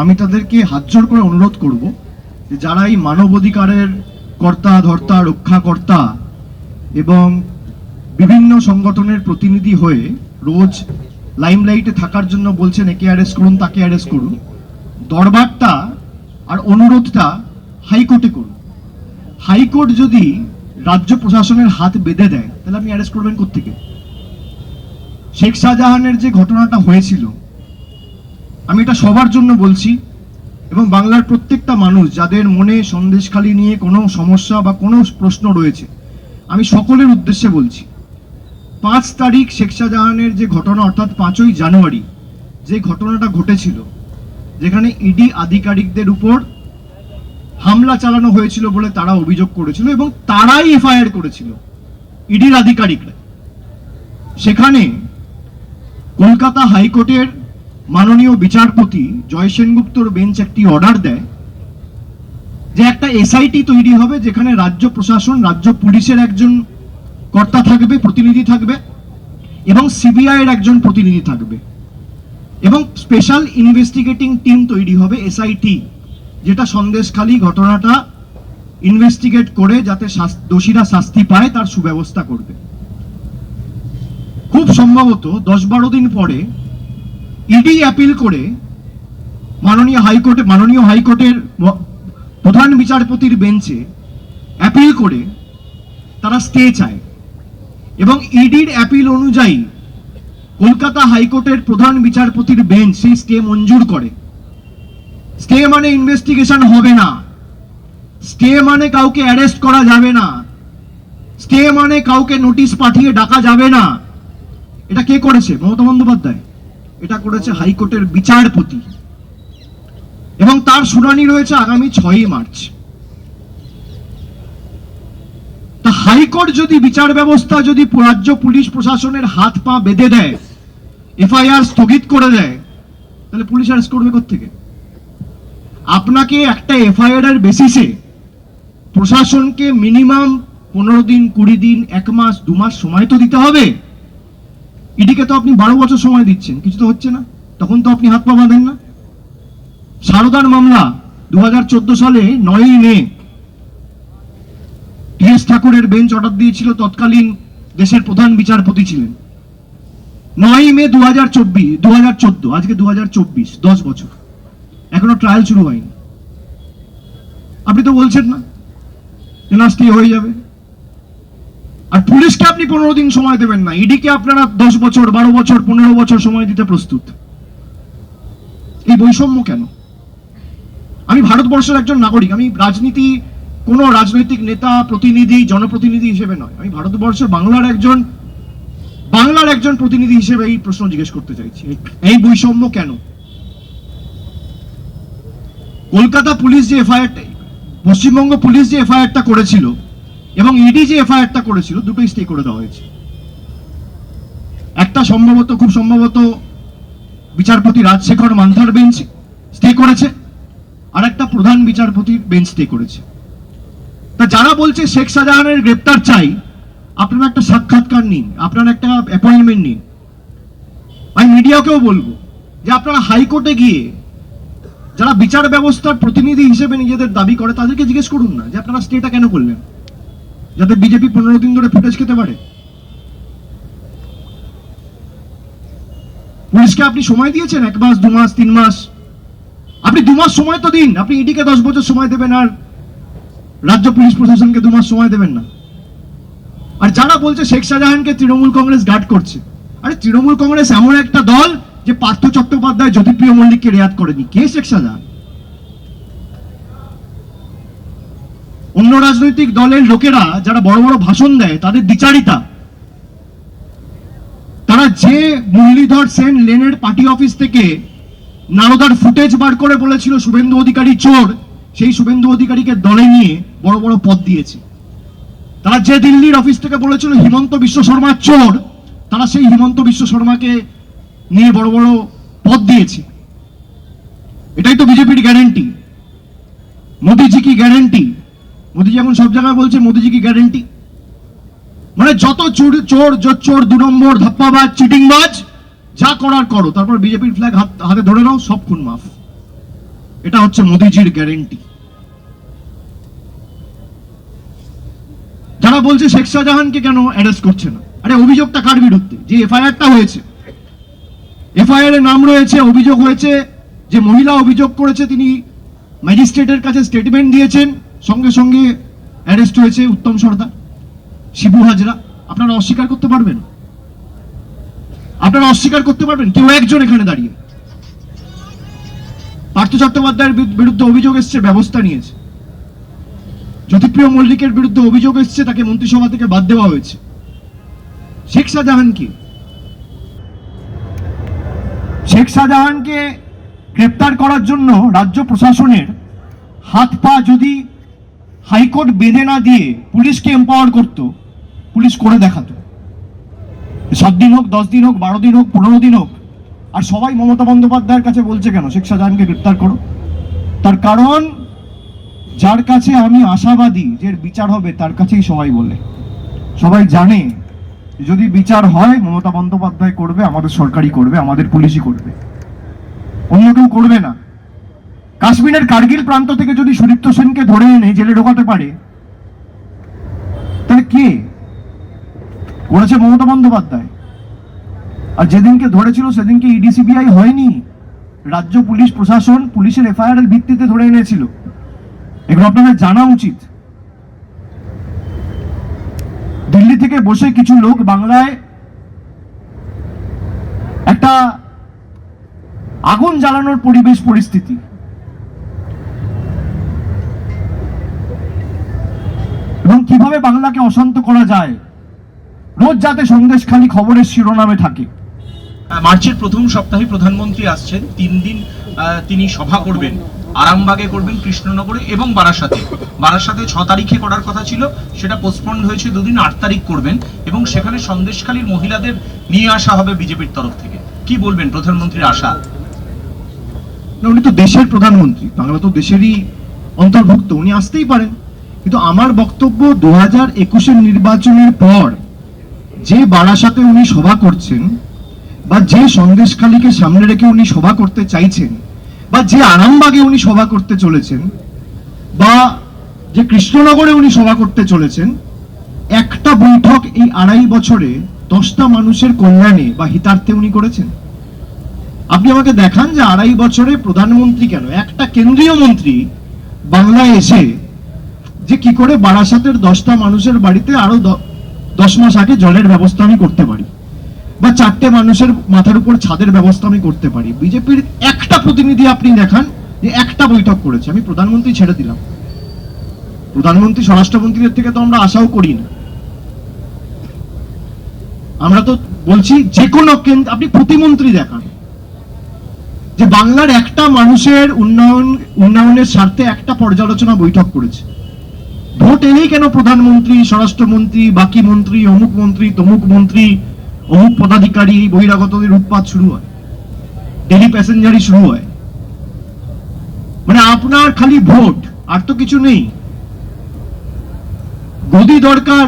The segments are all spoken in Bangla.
আমি তাদেরকে হাত জোর করে অনুরোধ করব যে যারা এই মানবাধিকারের কর্তা, ধর্তা, রক্ষাকর্তা এবং বিভিন্ন সংগঠনের প্রতিনিধি হয়ে রোজ লাইমলাইটে থাকার জন্য বলছেন, একে অ্যারেস্ট করুন, তাকে অ্যারেস্ট করুন, দরবারটা আর অনুরোধটা হাইকোর্টে করুন। হাইকোর্ট যদি রাজ্য প্রশাসনের হাত বেঁধে দেয়, তাহলে আপনি অ্যারেস্ট করবেন কোত্থেকে? শেখ শাহজাহানের যে ঘটনাটা হয়েছিল আমি এটা সবার জন্য বলছি, এবং বাংলার প্রত্যেকটা মানুষ যাদের মনে সন্দেশখালি নিয়ে কোনো সমস্যা বা কোনো প্রশ্ন রয়েছে, আমি সকলের উদ্দেশ্যে বলছি, পাঁচ তারিখ শেখ শাহজাহানের যে ঘটনা, অর্থাৎ পাঁচই জানুয়ারি, যে ঘটনাটা ঘটেছিল, যেখানে ইডি আধিকারিকদের উপর হামলা চালানো হয়েছিল বলে তারা অভিযোগ করেছিল এবং তারাই এফআইআর করেছিল ইডির আধিকারিকরা। সেখানে কলকাতা হাইকোর্টের মাননীয় বিচারপতি জয় সেনগুপ্তর বেঞ্চ একটি অর্ডার দেয় যে একটা এসআইটি তৈরি হবে যেখানে রাজ্য প্রশাসন, রাজ্য পুলিশের একজন কর্তা থাকবে, প্রতিনিধি থাকবে এবং সিবিআই এর একজন প্রতিনিধি থাকবে এবং স্পেশাল ইনভেস্টিগেটিং টিম তৈরি হবে এসআইটি যেটা সন্দেশখালী ঘটনাটা ইনভেস্টিগেট করে যাতে দোষীরা শাস্তি পায়, তার সুব্যবস্থা করবে। খুব সম্ভবত দশ বারো দিন পরে ইডি অ্যাপিল করে মাননীয় হাইকোর্টে, মাননীয় হাইকোর্টের প্রধান বিচারপতির বেঞ্চে অ্যাপিল করে তারা স্টে চায়। এবং ইডির অ্যাপিল অনুযায়ী কলকাতা হাইকোর্টের প্রধান বিচারপতির বেঞ্চ, সেই স্টে মঞ্জুর করে। স্টে মানে ইনভেস্টিগেশন হবে না। স্টে মানে কাউকে অ্যারেস্ট করা যাবে না। স্টে মানে কাউকে নোটিশ পাঠিয়ে ডাকা যাবে না। এটা কে করেছে? মমতা বন্দ্যোপাধ্যায়। এটা করেছে হাইকোর্টের বিচারপতি। এবং তার শুনানি রয়েছে আগামী ছয়ই মার্চ। তা হাইকোর্ট যদি বিচার ব্যবস্থা যদি রাজ্য পুলিশ প্রশাসনের হাত পা বেঁধে দেয়, এফআইআর স্থগিত করে দেয়, তাহলে পুলিশ অ্যারেস্ট করবে থেকে আপনাকে একটা এফআইআর এর বেসিসে প্রশাসনকে মিনিমাম পনেরো দিন, কুড়ি দিন, এক মাস, দু মাস সময় তো দিতে হবে। ইডিকে তো আপনি বারো বছর সময় দিচ্ছেন, কিছু তো হচ্ছে না। তখন তো আপনি হাত পা বাঁধেন না। সারদার মামলা দু সালে নয়ই মে টিএস ঠাকুরের বেঞ্চ অর্ডার দিয়েছিল, তৎকালীন দেশের প্রধান বিচারপতি ছিলেন। নয়ই মে দু হাজার চব্বিশ দু আজকে দু হাজার চব্বিশ, দশ বছর। এখনও ট্রায়াল শুরু হয়নি। আপনি তো বলছেন না যে হয়ে যাবে। আর পুলিশকে আপনি পনেরো দিন সময় দেবেন না। ইডিকে আপনারা দশ বছর, বারো বছর, পনেরো বছর সময় দিতে প্রস্তুত। এই বৈষম্য কেন? আমি ভারতবর্ষের একজন নাগরিক, আমি রাজনীতি, কোনো রাজনৈতিক নেতা, প্রতিনিধি, জনপ্রতিনিধি হিসেবে নয়। আমি ভারতবর্ষের বাংলার একজন বাংলার একজন প্রতিনিধি হিসেবে এই প্রশ্ন জিজ্ঞেস করতে চাইছি। এই- বৈষম্য কেন? কলকাতা পুলিশ যে এফআইআরটা, পশ্চিমবঙ্গ পুলিশ যে এফআইআরটা করেছিল এবং ইডি যে এফআইআরটা করেছিল, দুটোই স্টে করে দেওয়া হয়েছে। একটা সম্ভবত, খুব সম্ভবত বিচারপতি রাজশেখর মান্থার বেঞ্চ স্টে করেছে, আর একটা প্রধান বিচারপতির বেঞ্চ স্টে করেছে। তা যারা বলছে শেখ শাহজাহানের গ্রেপ্তার চাই, আপনারা একটা সাক্ষাৎকার নিন, আপনারা একটা অ্যাপয়েন্টমেন্ট নিন। আমি মিডিয়াকেও বলব যে আপনারা হাইকোর্টে গিয়ে যারা বিচার ব্যবস্থার প্রতিনিধি হিসেবে নিজেদের দাবি করে, তাদেরকে জিজ্ঞেস করুন না যে আপনারা স্টেটা কেন করলেন। যাতে বিজেপি পনেরো দিন ধরে ফুটেজ খেতে পারে। পুলিশকে আপনি সময় দিয়েছেন? এক মাস, দু মাস, তিন মাস? আপনি দু মাস সময় তো দিন। আপনি ইডিকে দশ বছর সময় দেবেন আর রাজ্য পুলিশ প্রশাসনকে দু মাস সময় দেবেন না। আর যারা বলছে শেখ শাহজাহানকে তৃণমূল কংগ্রেস গার্ড করছে, আরে তৃণমূল কংগ্রেস এমন একটা দল যে পার্থ চট্টোপাধ্যায় জ্যোতিপ্রিয় মল্লিককে রেয়াত করেনি। কে শেখ শাহজাহান? অন্য রাজনৈতিক দলের লোকেরা যারা বড় বড় ভাষণ দেয়, তাদের দ্বিচারিতা। তারা যে মুরলীধর সেন লেনের পার্টি অফিস থেকে নারদার ফুটেজ বার করে বলেছিল, শুভেন্দু অধিকারী চোর সেই শুভেন্দু অধিকারীকে দলে নিয়ে বড় বড় পদ দিয়েছে। তারা যে দিল্লির অফিস থেকে বলেছিল, হিমন্ত বিশ্ব শর্মা চোর তারা সেই হিমন্ত বিশ্ব শর্মাকে নিয়ে বড় বড় পদ দিয়েছে। এটাই তো বিজেপির গ্যারেন্টি। মোদিজি কি গ্যারেন্টি? মোদিজি এখন সব জায়গায় বলছে, মোদিজি কি গ্যারেন্টি মানে যত চোর চোর চোর, দু নম্বর, ধাপ্পাবাজ, চিটিংবাজ, যা করার করো। তারপর বিজেপির ফ্ল্যাগ হাতে ধরে নাও, সব খুন মাফ। এটা হচ্ছে মোদিজির গ্যারেন্টি যারা বলছে শেখ শাহজাহানকে কেন অ্যারেস্ট করছে না? আরে, অভিযোগটা কার বিরুদ্ধে? যে এফআইআরটা হয়েছে। এফআইআর এর নাম রয়েছে, অভিযোগ হয়েছে যে মহিলা অভিযোগ করেছে, তিনি ম্যাজিস্ট্রেটের কাছে স্টেটমেন্ট দিয়েছেন। সঙ্গে সঙ্গে অ্যারেস্ট হয়েছে উত্তম সর্দার, শিবু হাজরা। আপনারা অস্বীকার করতে পারবেন। আপনারা অস্বীকার করতে পারবেন, কেউ একজন এখানে দাঁড়িয়ে। পার্থ চট্টোপাধ্যায়ের বিরুদ্ধে অভিযোগ এসছে, ব্যবস্থা নিয়েছে। জ্যোতিপ্রিয় মল্লিকের বিরুদ্ধে অভিযোগ এসছে, তাকে মন্ত্রিসভা থেকে বাদ দেওয়া হয়েছে। শেখ শাহজাহান কি শেখ শাহজাহানকে গ্রেপ্তার করার জন্য রাজ্য প্রশাসনের হাত পা যদি হাইকোর্ট বেঁধে না দিয়ে পুলিশকে এম্পাওয়ার করত, পুলিশ করে দেখাতো। সাত দিন হোক, দশ দিন হোক, বারো দিন হোক, পনেরো দিন হোক, আর সবাই মমতা বন্দ্যোপাধ্যায়ের কাছে বলছে কেন? শেখ শাহজাহানকে গ্রেপ্তার করো। তার কারণ, যার কাছে আমি আশাবাদী যে বিচার হবে, তার কাছেই সবাই বলে। সবাই জানে, যদি বিচার হয়, মমতা বন্দ্যোপাধ্যায় করবে, আমাদের সরকারই করবে, আমাদের পুলিশই করবে। অন্য কেউ করবে না। কাশ্মীরের কার্গিল প্রান্ত থেকে যদি সুদীপ্ত সেনকে ধরে এনে জেলে ঢোকাতে পারে, তাহলে কে? করেছে মমতা বন্দ্যোপাধ্যায়। আর যেদিনকে ধরেছিল সেদিনকে ইডি সিবিআই হয়নি। রাজ্য পুলিশ প্রশাসন পুলিশের এফআইআর এর ভিত্তিতে ধরে এনেছিল। এগুলো আপনাদের জানা উচিত। দিল্লি থেকে বসে কিছু লোক বাংলায় একটা আগুন জ্বালানোর পরিবেশ, পরিস্থিতি এবং কীভাবে বাংলাকে অশান্ত করা যায়? রোজ যাতে সন্দেশখালী খবরের শিরোনামে থাকে। মার্চের প্রথম সপ্তাহে প্রধানমন্ত্রী আসছেন তিন দিন তিনি সভা করবেন। আরামবাগে করবেন কৃষ্ণনগরে এবং বারাসাতে। বারাসাতে ছ তারিখে করার কথা ছিল সেটা পোস্টপন্ড হয়েছে দুদিন আট তারিখ করবেন এবং সেখানে সন্দেশখালীর মহিলাদের নিয়ে আসা হবে বিজেপির তরফ থেকে। কি বলবেন প্রধানমন্ত্রীর আশা? উনি তো দেশের প্রধানমন্ত্রী বাংলা তো দেশেরই অন্তর্ভুক্ত উনি আসতেই পারেন। কিন্তু আমার বক্তব্য দু হাজার একুশের নির্বাচনের পর যে বারাসাতে উনি সভা করছেন বা যে সন্দেশখালীকে সামনে রেখে উনি সভা করতে চাইছেন বা যে আরামবাগে উনি সভা করতে চলেছেন বা যে কৃষ্ণনগরে উনি সভা করতে চলেছেন, একটা বৈঠক এই আড়াই বছরে দশটা মানুষের কল্যাণে বা হিতার্থে উনি করেছেন। আপনি আমাকে দেখান যে আড়াই বছরে প্রধানমন্ত্রী কেন? একটা কেন্দ্রীয় মন্ত্রী বাংলায় এসে যে কি করে বারাসাতের দশটা মানুষের বাড়িতে আরও দশ মাস আগে জলের ব্যবস্থা আমি করতে পারি বা চারটে মানুষের মাথার উপর ছাদের ব্যবস্থা আমি করতে পারি। বিজেপির একটা প্রতিনিধি আপনি দেখান যে একটা বৈঠক করেছে। আমি প্রধানমন্ত্রী ছেড়ে দিলাম। প্রধানমন্ত্রী স্বরাষ্ট্রমন্ত্রীদের থেকে তো আমরা আশাও করি না। আমরা তো বলছি যে কোনো কেন্দ্র আপনি প্রতিমন্ত্রী দেখান যে বাংলার একটা মানুষের উন্নয়ন উন্নয়নের স্বার্থে একটা পর্যালোচনা বৈঠক করেছে। ভোট এলেই কেন প্রধানমন্ত্রী, স্বরাষ্ট্রমন্ত্রী, বাকি মন্ত্রী, অমুক মন্ত্রী, তমুক মন্ত্রী, অমুক পদাধিকারী, বহিরাগতদের উৎপাত শুরু হয়? ডেলি প্যাসেঞ্জারই শুরু হয়। মানে আপনার খালি ভোট, আর তো কিছু নেই। গদি দরকার,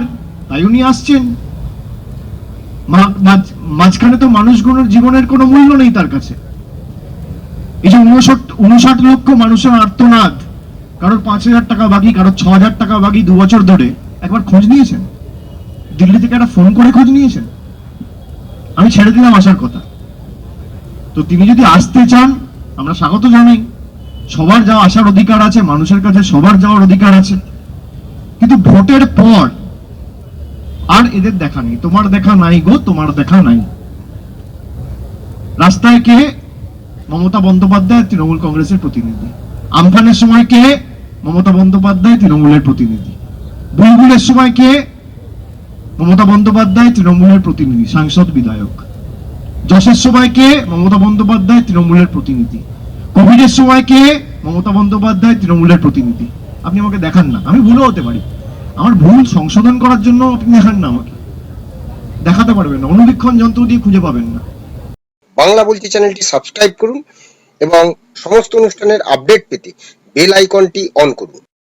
তাই উনি আসছেন। মাঝ- মাঝখানে তো মানুষগুলোর জীবনের কোনো মূল্য নেই তার কাছে। এই যে উনষাট উনষাট লক্ষ মানুষের আর্তনাদ। কারোর পাঁচ হাজার টাকা বাকি কারোর ছ হাজার টাকা বাকি দু বছর ধরে একবার খোঁজ নিয়েছেন। দিল্লি থেকে একটা ফোন করে খোঁজ নিয়েছেন। আমি ছেড়ে দিলাম আসার কথা। তো তিনি যদি আসতে চান, আমরা স্বাগত জানাই। সবার যাওয়া আসার অধিকার আছে, মানুষের কাছে সবার যাওয়ার অধিকার আছে। কিন্তু ভোটের পর আর এদের দেখা নেই। তোমার দেখা নাই গো, তোমার দেখা নাই। রাস্তায় কে? মমতা বন্দ্যোপাধ্যায় তৃণমূল কংগ্রেসের প্রতিনিধি। আমফানের সময় কে? মমতা বন্দ্যোপাধ্যায়, তৃণমূলের প্রতিনিধি। বুলবুলের সময় কে? মমতা বন্দ্যোপাধ্যায়, তৃণমূলের প্রতিনিধি, সাংসদ, বিধায়ক। যশের সময় কে? মমতা বন্দ্যোপাধ্যায়, তৃণমূলের প্রতিনিধি। কোভিডের সময় কে? মমতা বন্দ্যোপাধ্যায়, তৃণমূলের প্রতিনিধি। আপনি আমাকে দেখান না। আমি ভুলও হতে পারি। আমার ভুল সংশোধন করার জন্য আপনি দেখান না আমাকে। দেখাতে পারবেন না। অনুবীক্ষণ যন্ত্র দিয়ে খুঁজে পাবেন না। বাংলা বলছি চ্যানেলটি সাবস্ক্রাইব করুন। এবং সমস্ত অনুষ্ঠানের আপডেট পেতে বেল আইকনটি অন করুন।